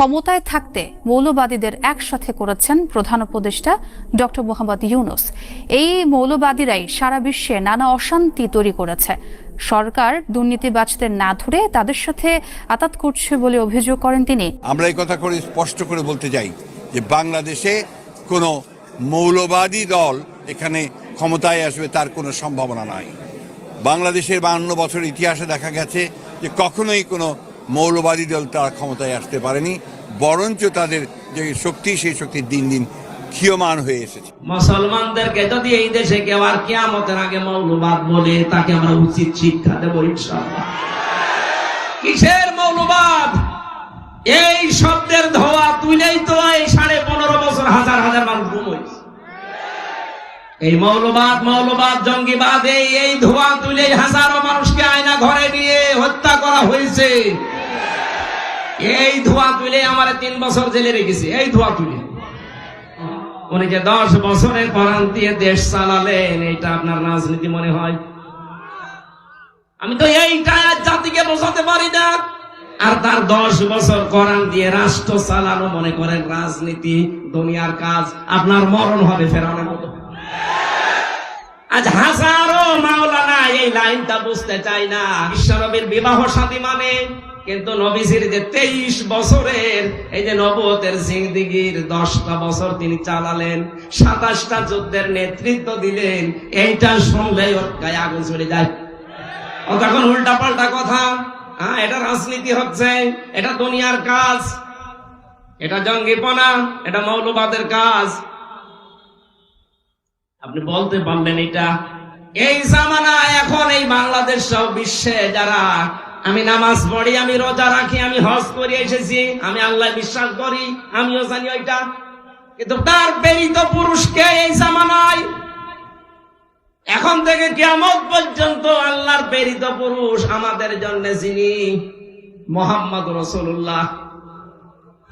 ক্ষমতায় থাকতে মৌলবাদীদের একসাথে করেছেন প্রধান উপদেষ্টা ডক্টর মোহাম্মদ ইউনুস। এই মৌলবাদীরাই সারা বিশ্বে নানা অশান্তি তৈরি করেছে। সরকার দুর্নীতিবাজদের না ধরে তাদের সাথে আতাত করছে বলে অভিযোগ করেন তিনি। আমরা এই কথা করে স্পষ্ট করে বলতে চাই যে বাংলাদেশে কোনো মৌলবাদী দল এখানে ক্ষমতায় আসবে তার কোনো সম্ভাবনা নাই। বাংলাদেশের বান্ন বছর ইতিহাসে দেখা গেছে যে কখনোই কোনো মৌলবাদী দল তারা ক্ষমতায় আসতে পারেনি, বরঞ্চ তাদের যে শক্তি, সেই শক্তি দিন দিন ক্ষীয়মান হয়ে এসেছে। মুসলমানদেরকে যদি এই দেশে কেউ আর কিয়ামতের আগে মৌলবাদ বলে তাকে আমরা উচিত শিক্ষা দেবো কিসের মৌলবাদ? এই শব্দের ধোয়া তুলেই তো এই সাড়ে পনেরো বছর হাজার হাজার মানুষ গুম এই মৌলবাদ মৌলবাদ, জঙ্গিবাদ, এই এই ধোয়া তুলে হাজারো মানুষকে আয়না ঘরে নিয়ে হত্যা করা হয়েছে। এই ধোয়া তুলে আমার তিন বছর জেলে রেখেছে, এই ধোয়া তুলে। উনি যে দশ বছরের পরান দিয়ে দেশ চালালেন এটা আপনার রাজনীতি মনে হয়? আমি তো এইটা জাতিকে বোঝাতে পারি না। আর তার দশ বছর কোরআন দিয়ে রাষ্ট্র চালানো মনে করেন রাজনীতি, দুনিয়ার কাজ, আপনার মরণ হবে ফেরানোর মতো। আজ হাজারো মাওলানা এই লাইনটা বুঝতে চাই না, বিশ্বনবীর বিবাহ শাদী মানে। কিন্তু নবীজির যে তেইশ বছরের এই যে নবতের জিন্দিগির দশটা বছর তিনি চালালেন, সাতাশটা যুদ্ধের নেতৃত্ব দিলেন, এইটা শুনলেই ওর গায়ে আগুন চলে যায়। ও তখন উল্টা পাল্টা কথা হ্যাঁ এটা রাজনীতি হচ্ছে, এটা দুনিয়ার কাজ, এটা জঙ্গিপনা, এটা মৌলবাদের কাজ। আপনি বলতে পারলেন এটা। এই জামানা এখন এই বাংলাদেশ সহ বিশ্বে যারা আমি নামাজ পড়ি, আমি রোজা রাখি, আমি হজ করে, এসেছি। আমি আল্লাহ বিশ্বাস করি, আমিও জানি ওইটা। কিন্তু তার প্রেরিত পুরুষকে এই জামানায়? এখন থেকে কেমন পর্যন্ত আল্লাহর প্রেরিত পুরুষ আমাদের জন্য যিনি মোহাম্মদ রসুল্লাহ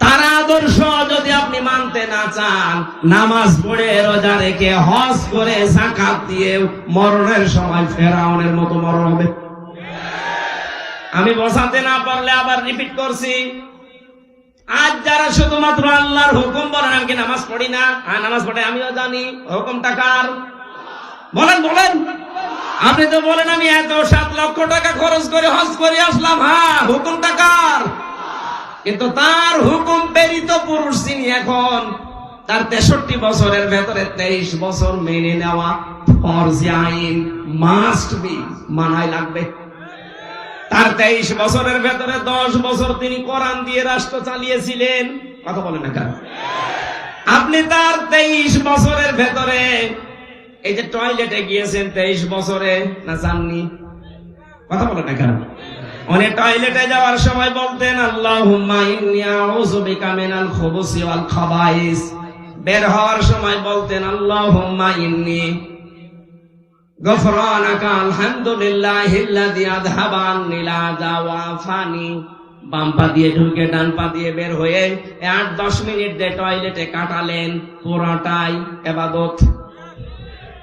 তার আদর্শ যদি আপনি মানতে না চান, নামাজ পড়ে, রোজা রেখে, হজ করে জাকাত দিয়ে মরণের সময় ফেরাউনের মতো মরণ হবে। আমি বসাতে না পারলে আবার রিপিট করছি। আজ যারা শুধুমাত্র আল্লাহর হুকুম বলেন, আমি কি নামাজ পড়ি না? হ্যাঁ নামাজ পড়ে, আমিও জানি। হুকুমটা কার? বলেন বলেন। আপনি তো বলেন, আমি এত সাত লক্ষ টাকা খরচ করে হজ করে আসলাম। হ্যাঁ হুকুমটা কার? কিন্তু তার হুকুম প্রেরিত পুরুষ যিনি এখন, তার তেষট্টি বছরের ভেতরে তেইশ বছর মেনে নেওয়া ফরজ আইন মাস্ট বি মানায় লাগবে। তার তেইশ বছরের ভেতরে দশ বছর তিনি কোরআন দিয়ে রাষ্ট্র চালিয়েছিলেন। কথা বলেন না কেন? আপনি তার তেইশ বছরের ভেতরে এই যে টয়লেটে গিয়েছেন তেইশ বছরে, না যাননি? কথা বলেন না কেন? উনি টয়লেটে যাওয়ার সময় বলতেন খাবাইস। বের হওয়ার সময় বলতেন, আল্লাহুম্মা ইন্নী দিয়ে দিয়ে বের হয়ে আট দশ মিনিট দিয়ে টয়লেটে কাটালেন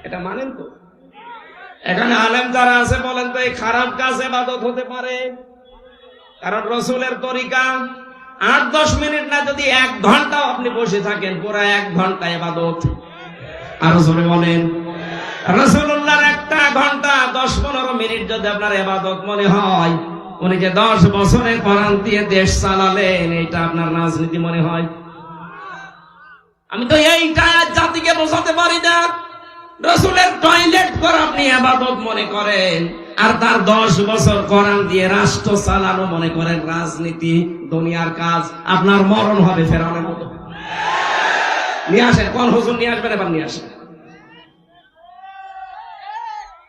এটা এখানে আলেম যারা আছে বলেন তো, এই খারাপ কাজ এবাদত হতে পারে। কারণ রসুলের তরিকা, আট দশ মিনিট না, যদি এক ঘন্টাও আপনি বসে থাকেন, পুরো এক ঘণ্টা এবাদত। আরও বলেন। রসুল্লাহর একটা ঘণ্টা, দশ পনেরো মিনিট যদি আপনার এবাদত মনে হয়, উনি যে দশ বছরের কোরআন দিয়ে দেশ চালালেন, এটা আপনার রাজনীতি মনে হয়? আমি তো এইটা জাতিকে বোঝাতে পারি না। রসুলের টয়লেট আপনি আবাদত মনে করেন, আর তার দশ বছর কোরআন দিয়ে রাষ্ট্র চালানো মনে করেন রাজনীতি, দুনিয়ার কাজ, আপনার মরণ হবে ফেরানোর মতো। নিয়ে আসেন, কোন হুজুর নিয়ে আসবেন, এবার নিয়ে আসেন।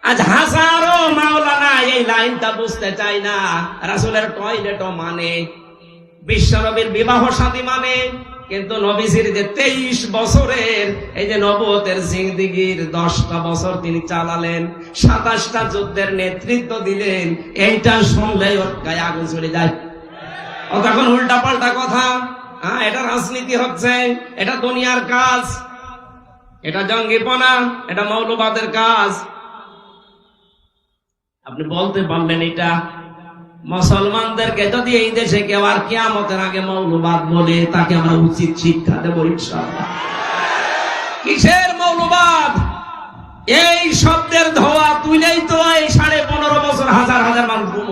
আজ হাজারো মাওলানা এই লাইনটা বুঝতে চাই না। রাসুলের টয়লেটও মানে। বিশ্বনবীর বিবাহ শাদী মানে। কিন্তু নবীজির যে তেইশ বছরের এই যে নবতের জিন্দিগির দশটা বছর তিনি চালালেন, সাতাশটা যুদ্ধের নেতৃত্ব দিলেন, এইটা শুনলেই ওর গায়ে আগুন চলে যায়। ও তখন উল্টা পাল্টা কথা হ্যাঁ এটা রাজনীতি হচ্ছে, এটা দুনিয়ার কাজ, এটা জঙ্গিপনা, এটা মৌলবাদের কাজ আপনি বলতে পারলেন এটা। মুসলমানদেরকে যদি এই দেশে কেউ আর কিয়ামতের আগে মৌলবাদ বলে, তাকে আমরা উচিত শিক্ষা দেবো কিসের মৌলবাদ? এই শব্দের ধোয়া তুলেই তো এই সাড়ে পনেরো বছর হাজার হাজার মানুষ গুম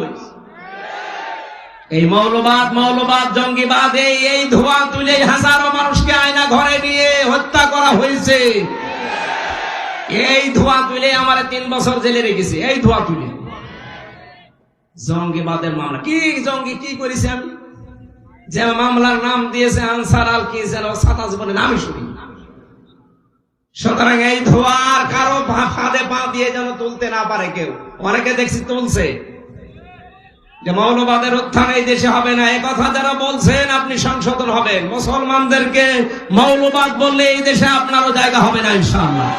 এই মৌলবাদ মৌলবাদ, জঙ্গিবাদ, এই এই ধোয়া তুলে হাজারো মানুষকে আয়না ঘরে নিয়ে হত্যা করা হয়েছে। এই ধোয়া তুলে আমার তিন বছর জেলে রেখেছে। এই ধোয়া তুলে জঙ্গিবাদের মামলা। কি জঙ্গি, কি করেছে আমি? যে মামলার নাম দিয়েছে আনসার আল কি যেন সাতাশ বলে নামই শুনি সুতরাং এই ধোয়ার কারও ফাঁদে পা দিয়ে যেন তুলতে না পারে কেউ। অনেকে দেখছি তুলছে। যে মৌলবাদের উত্থান এই দেশে হবে না। এই কথা যারা বলছেন, আপনি সংশোধন হবেন। মুসলমানদেরকে মৌলবাদ বললে এই দেশে আপনারও জায়গা হবে না, ইনশাআল্লাহ।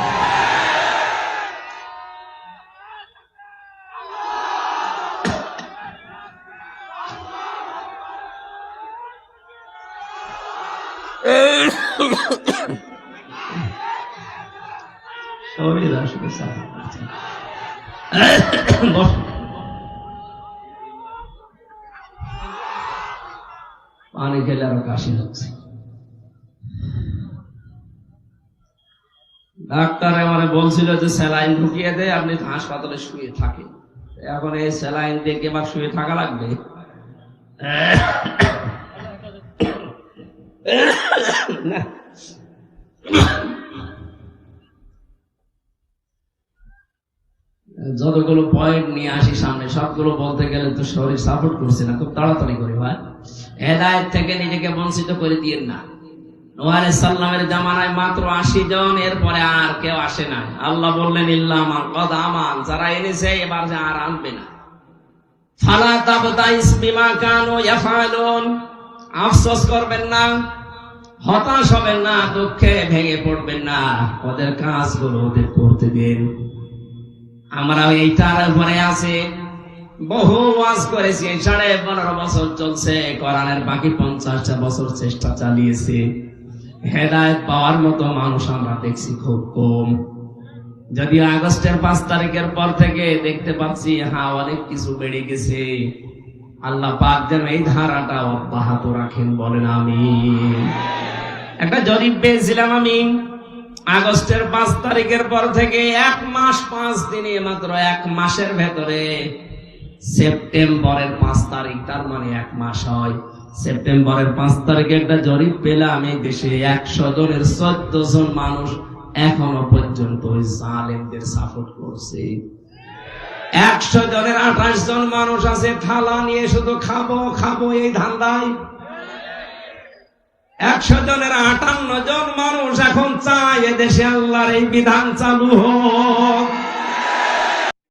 সাফা করছে। বস। পানি খেলে আরও কাশি হচ্ছে ডাক্তার আমারে বলছিল যে স্যালাইন ঢুকিয়ে দেয় আপনি হাসপাতালে শুয়ে থাকেন এখন এই স্যালাইন দিয়ে কি আবার শুয়ে থাকা লাগবে যতগুলো পয়েন্ট নিয়ে আসি সামনে, সবগুলো বলতে গেলে তো শরীর সাপোর্ট করছে না, খুব তাড়াতাড়ি করে ভাই। হেদায়ত থেকে নিজেকে বঞ্চিত করে দিয়েন না। নোয়ারে সাল্লামের জামানায় মাত্র আশি জন, এরপরে আর কেউ আসে না। আল্লাহ বললেন ইল্লামান কদ আমান যারা এনেছে, এবার যে আর আনবে না। ফালা তাবতাইস বিমা কানু ইয়াফালুন। আফসোস করবেন না, হতাশ হবেন না, দুঃখে ভেঙে পড়বেন না। ওদের কাজগুলো ওদের করতে দিন। আমরা এইটার উপরে আছে। বহু ওয়াজ করেছি, সাড়ে পনেরো বছর চলছে, কোরআনের বাকি পঞ্চাশটা বছর চেষ্টা চালিয়েছি। হেদায়ত পাওয়ার মতো মানুষ আমরা দেখছি খুব কম। যদিও আগস্টের পাঁচ তারিখের পর থেকে দেখতে পাচ্ছি হ্যাঁ অনেক কিছু বেড়ে গেছে। আল্লাহ পাক যেন এই ধারাটা অব্যাহত রাখেন, বলেন আমি একটা জরিপ পেয়েছিলাম আমি, আগস্টের পাঁচ তারিখের পর থেকে এক মাস পাঁচ দিনে মাত্র এক মাসের ভেতরে সেপ্টেম্বরের পাঁচ তারিখ, তার মানে এক মাস হয়। সেপ্টেম্বরের পাঁচ তারিখে একটা জরিপ পেলাম, এই দেশে একশো জনের চোদ্দ জন মানুষ এখনও পর্যন্ত ওই জালেমদের সাপোর্ট করছে। একশো জনের আঠাশ জন মানুষ আছে, থালা নিয়ে শুধু খাব খাব এই ধান্দায়। একশো জনের আটান্ন জন মানুষ এখন চায় এদেশে আল্লাহর এই বিধান চালু হোক।